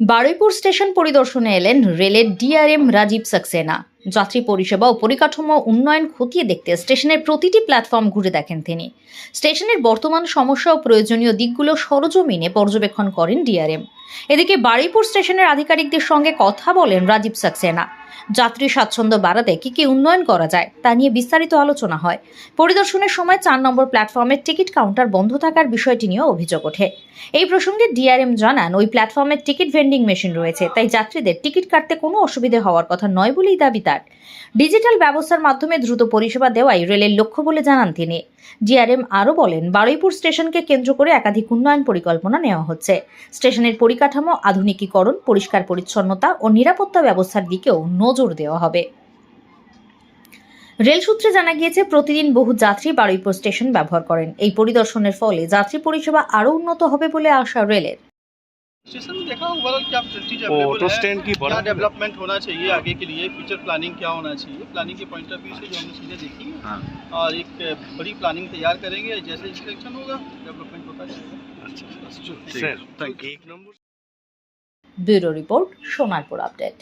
Baruipur station পরিদর্শনে এলেন রেলের ডিআরএম রাজীব সাক্সেনা। যাত্রী পরিষেবা ও পরিকাঠামো উন্নয়ন খতিয়ে দেখতে স্টেশনের প্রতিটি প্ল্যাটফর্ম ঘুরে দেখেন তিনি। স্টেশনের বর্তমান সমস্যা ও প্রয়োজনীয় দিকগুলো সরজমিনে পর্যবেক্ষণ করেন ডিআরএম। এদিকে বারুইপুর স্টেশনের আধিকারিকদের সঙ্গে কথা বলেন রাজীব সাক্সেনা। যাত্রী স্বাচ্ছন্দ্য বাড়াতে কি কি উন্নয়ন করা যায় তা নিয়ে বিস্তারিত আলোচনা হয়। পরিদর্শনের সময় চার নম্বর প্ল্যাটফর্মের টিকিট কাউন্টার বন্ধ থাকার বিষয়টি নিয়েও অভিযোগ ওঠে। এই প্রসঙ্গে ডিআরএম জানান, ওই প্ল্যাটফর্মে টিকিট ভেন্ডিং মেশিন রয়েছে, তাই যাত্রীদের টিকিট কাটতে কোনো অসুবিধে হওয়ার কথা নয় বলেই দাবি তার। ডিজিটাল ব্যবস্থার মাধ্যমে দ্রুত পরিষেবা দেওয়াই রেলের লক্ষ্য বলে জানান তিনি। ডিআরএম আরও বলেন, বারুইপুর স্টেশনকে কেন্দ্র করে একাধিক উন্নয়ন পরিকল্পনা নেওয়া হচ্ছে। স্টেশনের পরিকাঠামো, আধুনিকীকরণ, পরিষ্কার পরিচ্ছন্নতা ও নিরাপত্তা ব্যবস্থার দিকেও নজর দেওয়া হবে রেল সূত্রে জানা গিয়েছে প্রতিদিন বহু যাত্রী বারুইপুর স্টেশন ব্যবহার করেন এই পরিদর্শনের ফলে যাত্রী পরিষেবা আরও উন্নত হবে বলে আশা রেলের स्टेशन में देखा ओवरऑल क्या फैसिलिटीज वो अवेलेबल ऑटो है स्टैंड की क्या बड़ा डेवलपमेंट होना चाहिए आगे के लिए फ्यूचर प्लानिंग क्या होना चाहिए प्लानिंग के पॉइंट ऑफ व्यू से जो हमने चीज़ें देखी हैं हाँ और एक बड़ी प्लानिंग तैयार करेंगे जैसे सिलेक्शन होगा डेवलपमेंट होता जाएगा अच्छा सर थैंक एक number bureau report Sonarpur update